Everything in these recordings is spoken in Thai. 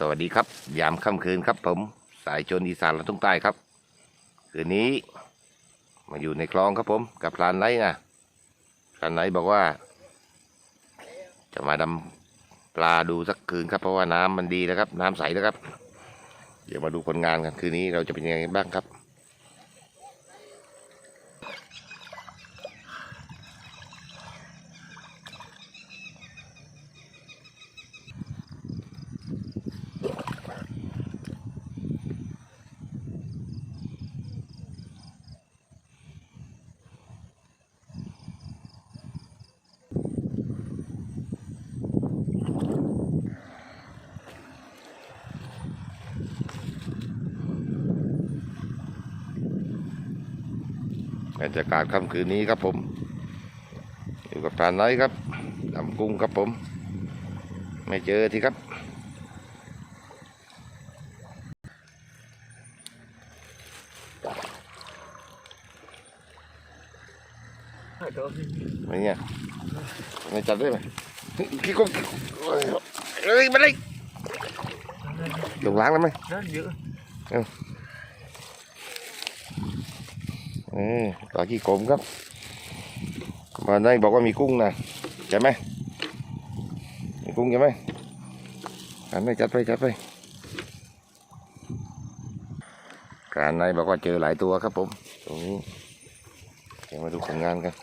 สวัสดีครับ ยามค่ำคืนครับ ผมสายชนอีสานละทุ่งใต้ครับ คืนนี้มาอยู่ในคลองครับผม กับพรานไล่นะพรานไลบอกว่า จะมาดำปลาดูสักคืนครับ เพราะว่าน้ำมันดีแล้วครับ น้ำใสแล้วครับ เดี๋ยวมาดูผลงานกันคืนนี้เราจะเป็นยังไงบ้างครับ รรยากาศค่ำคืนนี้ครับผม อยู่กับพรานไนท์ครับดำกุ้งครับผม ไม่เจอทีครับไม่เนี่ยไม่จับได้ไหมขี้กุ้งเอ้ยมาเลยลงล้างแล้วไหม rất dữ เอ อปลาขี้โกมครับ มาได้บอกว่ามีกุ้งนะใช่ไหมมีกุ้งใช่ไหมอันนี้จัดไปจัดไปการในบอกว่าเจอหลายตัวครับผมตรงนี้เดี๋ยวมาดูผลงานกัน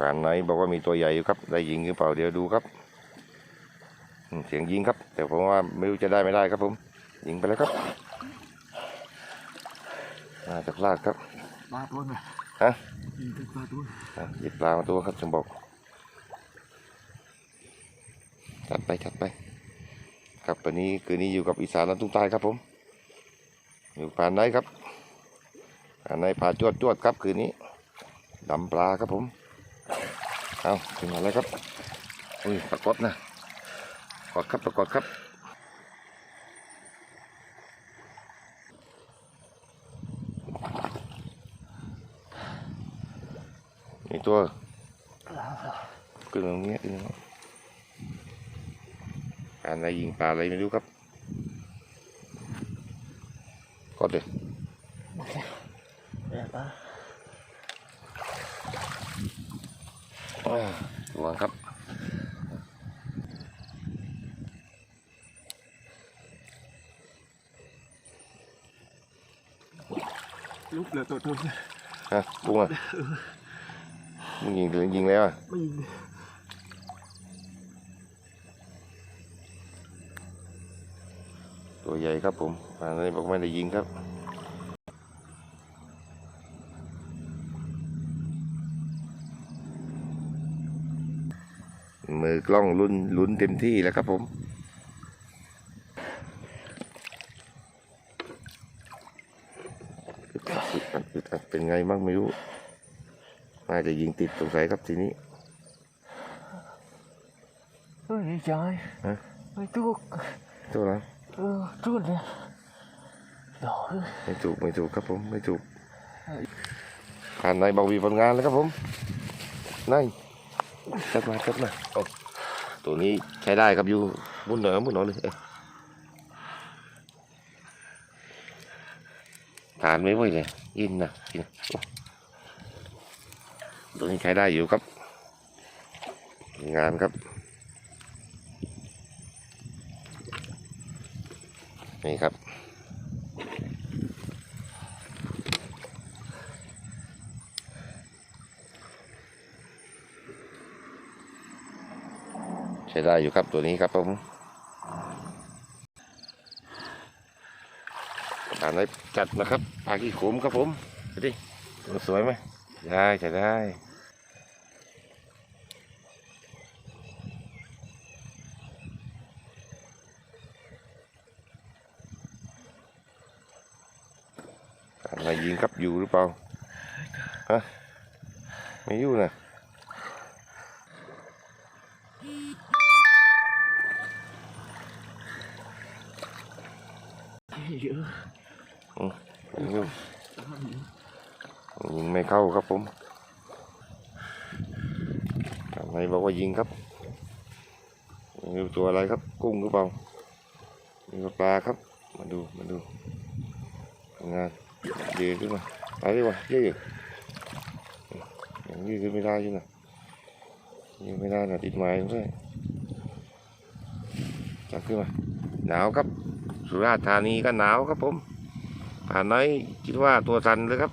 การในบอกว่ามีตัวใหญ่อยู่ครับ ได้ยิงหรือเปล่าเดี๋ยวดูครับ เสียงยิงครับ แต่ผมว่าไม่รู้จะได้ไม่ได้ครับผม ยิงไปแล้วครับ มาจากลาดครับ ba tuần rồi Hả? Ừ, được ba tuần อะหยิบปลามาตัวครับจงบอกจัดไปจัดไป ครับวันนี้คืนนี้อยู่กับอีสานลันทุ่งใต้ครับผม อยู่ผ่านไหนครับผ่านไหนพาจวดจวดครับคืนนี้ดำปลาครับผมเอาถึงอะไรครับอุ้ยปรากฏนะปรากฏครับปรากฏครับ ตัวขึ้นตรงนี้ขึ้นตรงนี้ปลาอะไรยิงปลาอะไรไม่รู้ครับกดเลย đẹp ba อ่าระวังครับ lúc là tôi tôi ฮะกุ้งอะ มึงยิงหรือยิงแล้วอะตัวใหญ่ครับผมปลาอะไรบอกไม่ได้ยิงครับมือกล้องลุ้นลุ้นเต็มที่แล้วครับผม เป็นไงบ้างไม่รู้ น่าจะยิงติดสงสัยครับทีนี้ ôi đi trời Hả? ôi chuột ตัวแล้ว ừ, chuột nè rồi ไม่ถูกไม่ถูกครับผมไม่ถูกผ่านในบอกวีผลงานแล้วครับผมนายจัดมาจัดมาโอ้ตัวนี้ใช้ได้ครับอยู่บุญเหนือบุญเหนือเลยเอ้ยทานไม่ไหวเลยยินนะกินโอ้ ตัวนี้ใช้ได้อยู่ครับ งานครับ นี่ครับ ใช้ได้อยู่ครับตัวนี้ครับผมอ่านได้จัดนะครับปลาขี้โขมครับผมดูดิสวยไหมได้ใช้ได้ อะไรยิงครับอยู่หรือเปล่าฮะไม่อยู่นะ dữ ยิงอยู่ยิงไม่เข้าครับผมอะไรบอกว่ายิงครับนี่ตัวอะไรครับ กุ้งหรือเปล่านี่ก็ปลาครับ มาดู มาดูทำงาน ยืนขึ้นมาไปดีกว่ายืดอย่างยืดขึ้นไม่ได้ใช่ไหมยืดไม่ได้นะติดไม้ด้วยจับขึ้นมาหนาวครับ สุราษฎร์ธานีก็หนาวครับผมผ่านน้อยคิดว่าตัวสันเลยครับ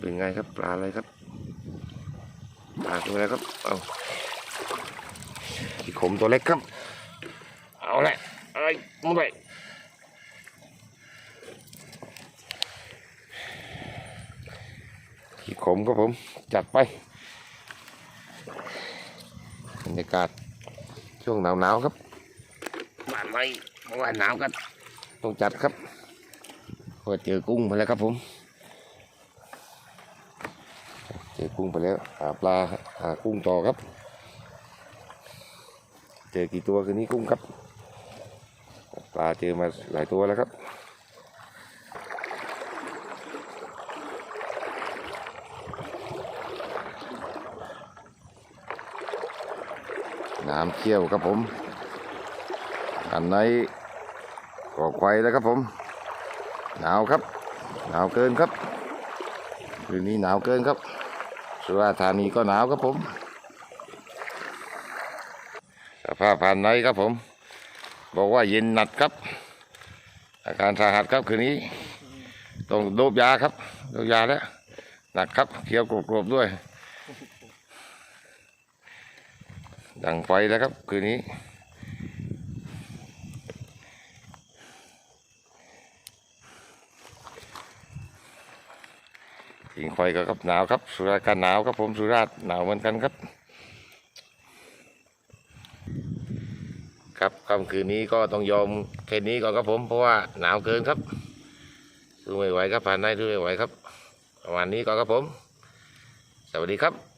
เป็นไงครับปลาอะไรครับปลาตัวอะไรครับเอาที่ขมตัวเล็กครับเอาแหละเอ้ยมุดไป ขี้ขมครับผม จัดไปบรรยากาศช่วงหนาวๆครับบ้านไว้เพราะว่าหนาวกันต้องจัดครับพอเจอกุ้งไปแล้วครับผม เจอกุ้งไปแล้วหาปลาหากุ้งต่อครับ เจอกี่ตัวคืนนี้กุ้งครับ ปลาเจอมาหลายตัวแล้วครับ น้ำเชี่ยวครับผม อันไหนก่อไฟแล้วครับผม หนาวครับ หนาวเกินครับคืนนี้หนาวเกินครับ สุราษฎร์ธานีก็หนาวครับผม สภาพผ่านไหนครับผม บอกว่าเย็นหนัดครับ อาการสาหัสครับคืนนี้ต้องโดบยาครับโดบยาแล้วหนักครับเคี้ยวกรอบๆด้วย ดังไฟแล้วครับ คืนนี้สิงไฟก็ครับหนาวครับ สุราษฎร์หนาวครับผมสุราษฎร์หนาวเหมือนกันครับ ครับค่ำคืนนี้ก็ต้องยอมแค่นี้ก่อนครับผมเพราะว่าหนาวเกินครับสู้ไม่ไหวครับผ่านได้สู้ไม่ไหวครับ ประมาณนี้ก่อนครับผม สวัสดีครับ